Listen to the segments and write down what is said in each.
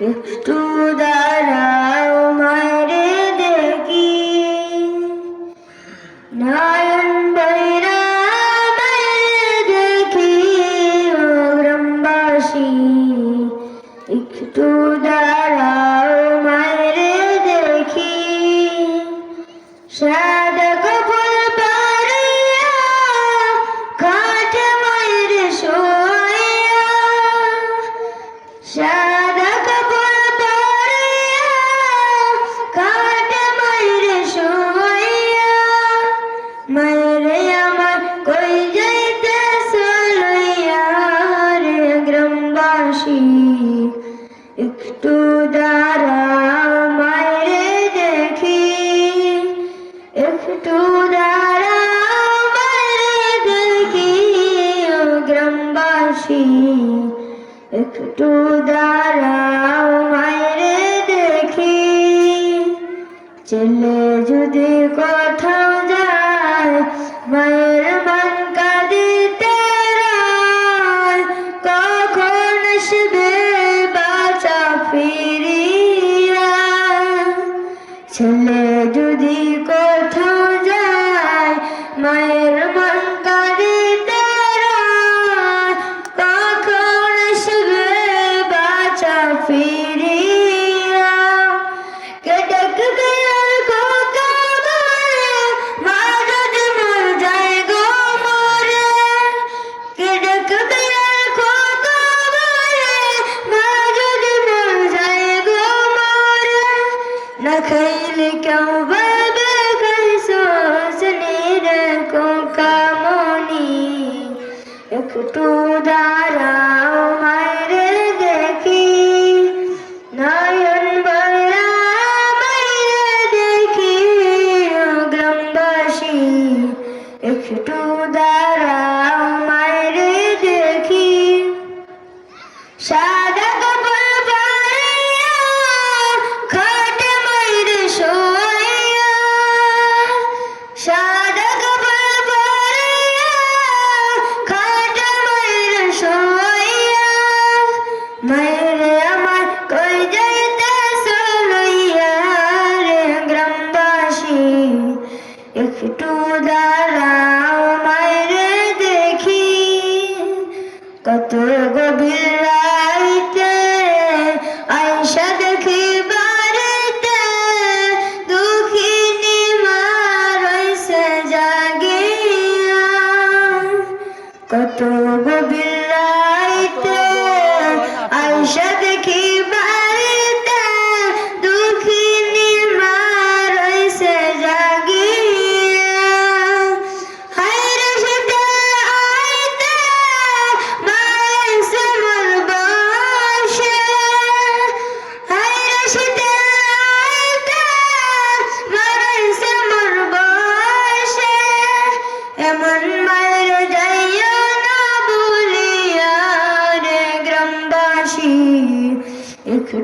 একটু দাঁড়া যারা মায়ের দেখি। একটু যারা মায়ের দেখি গ্রামবাসী। একটু যারা মায়ের দেখি। ছেলে যদি কোথাও যায়, মায়ের মান ছোট দাঁড়াও মায়ের দেখি কত গভীর রাইতে আয়সা দেখি বাড়িতে দুঃখিনী মা রয়েছে জাগিয়া। কত গভীর রাইতে আয়সা দেখি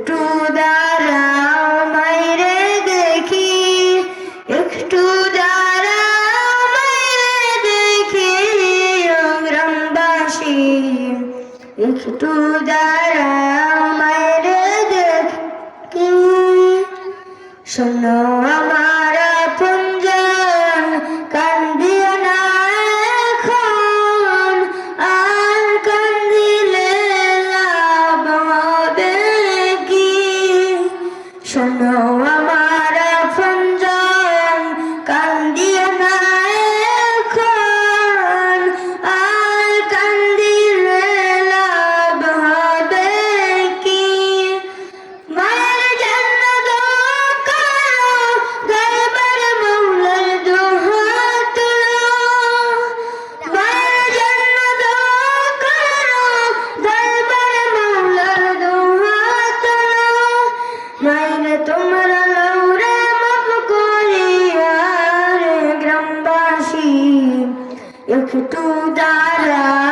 একটু দাঁড়াও মাইরে দেখি। একটু দাঁড়াও মাইরে দেখি গ্রামবাসী একটু দাঁড়াও মাইরে দেখি। শোনো আমার know. You Eu do tudo dará.